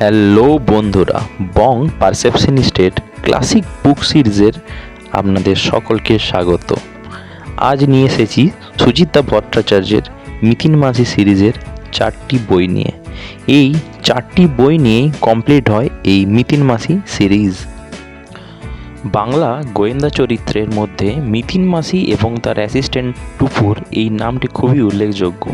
Hello বন্ধুরা, বং পারসেপশনিস্টের classic বুক সিরিজের আপনাদের সকলকে স্বাগত। আজ নিয়ে এসেছি সুজিতা ভট্টাচার্যের মিতিন মাঝি সিরিজের চারটি বই নিয়ে। এই চারটি বই নিয়েই কমপ্লিট হয় এই মিতিন মাসি সিরিজ। বাংলা গোয়েন্দা চরিত্রের মধ্যে মিথিন মাসি এবং তার অ্যাসিস্ট্যান্ট টুপুর এই নামটি খুবই উল্লেখযোগ্য।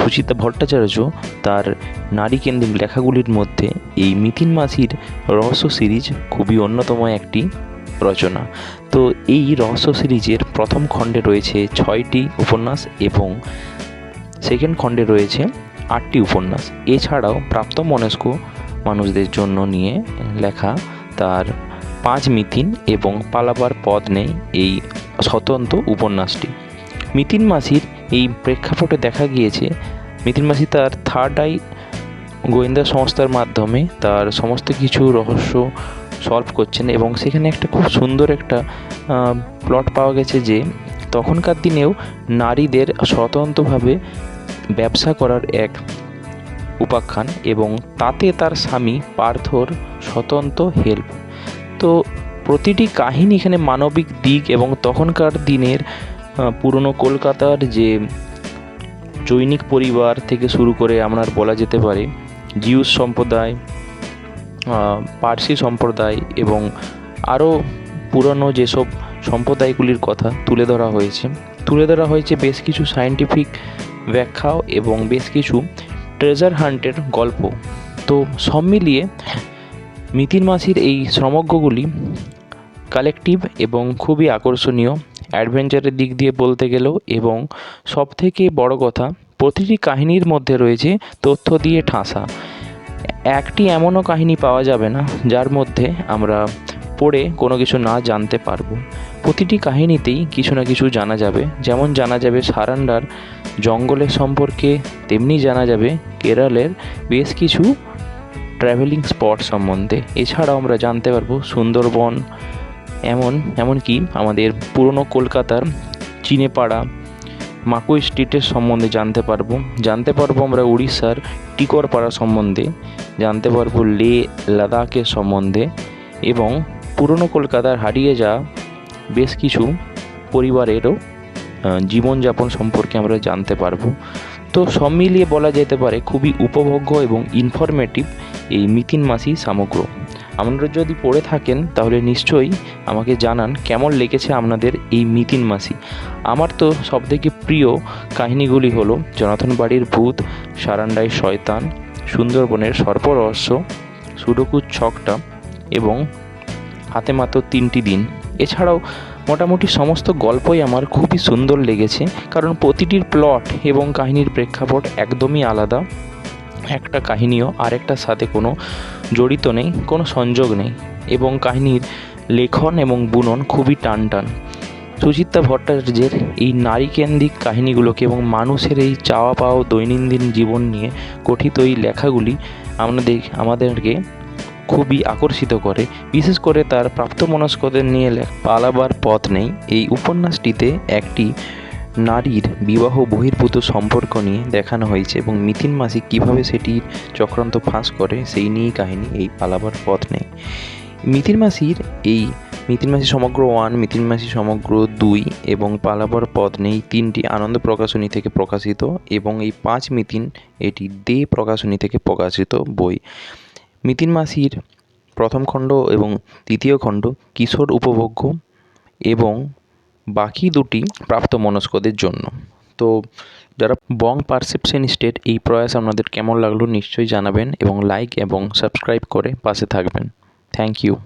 সুচিতা ভট্টাচার্য তার নারী কেন্দ্রিক লেখাগুলির মধ্যে এই মিথিন মাসির রহস্য সিরিজ খুবই অন্যতম একটি রচনা। তো এই রহস্য সিরিজের প্রথম খণ্ডে রয়েছে ছয়টি উপন্যাস এবং সেকেন্ড খণ্ডে রয়েছে আটটি উপন্যাস। এছাড়াও প্রাপ্তমনস্ক মানুষদের জন্য নিয়ে লেখা তার পাঁচ মিথিন এবং পালাবার পদ নেই এই স্বতন্ত্র উপন্যাসটি। মিতিন মাসির এই প্রেক্ষাপটে দেখা গিয়েছে মিতিন মাসি তার থার্ড আই গোয়েন্দা সংস্থার মাধ্যমে তার সমস্ত কিছু রহস্য সলভ করছেন এবং সেখানে একটা খুব সুন্দর একটা প্লট পাওয়া গেছে যে, তখনকার দিনেও নারীদের স্বতন্ত্রভাবে ব্যবসা করার এক উপাখ্যান এবং তাতে তার স্বামী পার্থর স্বতন্ত্র হেল্প। তো প্রতিটি কাহিনী এখানে মানবিক দিক এবং তখনকার দিনের পুরনো কলকাতার যে জৈনিক পরিবার থেকে শুরু করে আপনার বলা যেতে পারে, জিউস সম্প্রদায় পার্সি সম্প্রদায় এবং আরও পুরনো যেসব সম্প্রদায়গুলির কথা তুলে ধরা হয়েছে। তুলে ধরা হয়েছে বেশ কিছু সায়েন্টিফিক ব্যাখ্যাও এবং বেশ কিছু ট্রেজার হান্টের গল্প। তো সব মিলিয়ে মিতিন মাসির এই সমগ্রগুলি কালেকটিভ এবং খুবই আকর্ষণীয়। অ্যাডভেঞ্চারের দিক দিয়ে বলতে গেলেও এবং সবথেকে বড় কথা, প্রতিটি কাহিনীর মধ্যে রয়েছে তথ্য দিয়ে ঠাসা। একটি এমনও কাহিনী পাওয়া যাবে না, যার মধ্যে আমরা পড়ে কোনো কিছু না জানতে পারব। প্রতিটি কাহিনীতেই কিছু না কিছু জানা যাবে। যেমন জানা যাবে সারান্ডার জঙ্গলের সম্পর্কে, তেমনি জানা যাবে কেরলের বেশ কিছু ট্রাভেলিং স্পট সম্বন্ধে। এছাড়াও আমরা জানতে পারব সুন্দরবন এমন এমনকি আমাদের পুরনো কলকাতার চিনেপাড়া মাকু স্ট্রিটের সম্বন্ধে জানতে পারব। জানতে পারব আমরা উড়িষ্যার টিকরপাড়া সম্বন্ধে, জানতে পারব লে লাদাখের সম্বন্ধে এবং পুরনো কলকাতার হারিয়ে যাওয়া বেশ কিছু পরিবারেরও জীবনযাপন সম্পর্কে আমরা জানতে পারব। তো সব মিলিয়ে বলা যেতে পারে খুবই উপভোগ্য এবং ইনফরমেটিভ এই মিতিন মাসি সামগ্র। আপনারা যদি পড়ে থাকেন, তাহলে নিশ্চয়ই আমাকে জানান কেমন লেগেছে আপনাদের এই মিতিন মাসি। আমার তো সবথেকে প্রিয় কাহিনীগুলি হলো, জনাথন বাড়ির ভূত, সারান্ডাই শয়তান, সুন্দরবনের সর্পরহস্য, সুডকুর ছকটা এবং হাতে মাত্র তিনটি দিন। এছাড়াও মোটামুটি সমস্ত গল্পই আমার খুবই সুন্দর লেগেছে, কারণ প্রতিটির প্লট এবং কাহিনীর প্রেক্ষাপট একদমই আলাদা। একটা কাহিনীও, আরেকটার সাথে কোনো জড়িত নেই, কোনো সংযোগ নেই এবং কাহিনীর লেখন এবং বুনন খুবই টান টান সুচিত্রা ভট্টাচার্যের এই নারীকেন্দ্রিক কাহিনীগুলোকে এবং মানুষের এই চাওয়া পাওয়া দৈনন্দিন জীবন নিয়ে গঠিত এই লেখাগুলি আমাদের আমাদেরকে খুবই আকর্ষিত করে। বিশেষ করে তার প্রাপ্তমনস্কদের নিয়ে পালাবার পথ নেই। এই উপন্যাসটিতে একটি নারীর বিবাহ বহির্ভূত সম্পর্ক নিয়ে দেখানো হয়েছে এবং মিথিন মাসি কীভাবে সেটির চক্রান্ত ফাঁস করে, সেই নিয়েই কাহিনী এই পালাবার পথ নেই। মিথিন মাসির এই, মিথিন মাসি সমগ্র ওয়ান, মিথিন মাসি সমগ্র দুই এবং পালাবার পথ নেই তিনটি আনন্দ প্রকাশনী থেকে প্রকাশিত এবং এই পাঁচ মিথিন এটি দে প্রকাশনী থেকে প্রকাশিত বই। মিতিন মাসির প্রথম খণ্ড এবং তৃতীয় খণ্ড কিশোর উপভোগ্য এবং বাকি দুটি প্রাপ্তমনস্কদের জন্য। তো যারা বং পারসেপশন স্টেট, এই প্রয়াস আপনাদের কেমন লাগল নিশ্চয়ই জানাবেন এবং লাইক এবং সাবস্ক্রাইব করে পাশে থাকবেন। Thank you.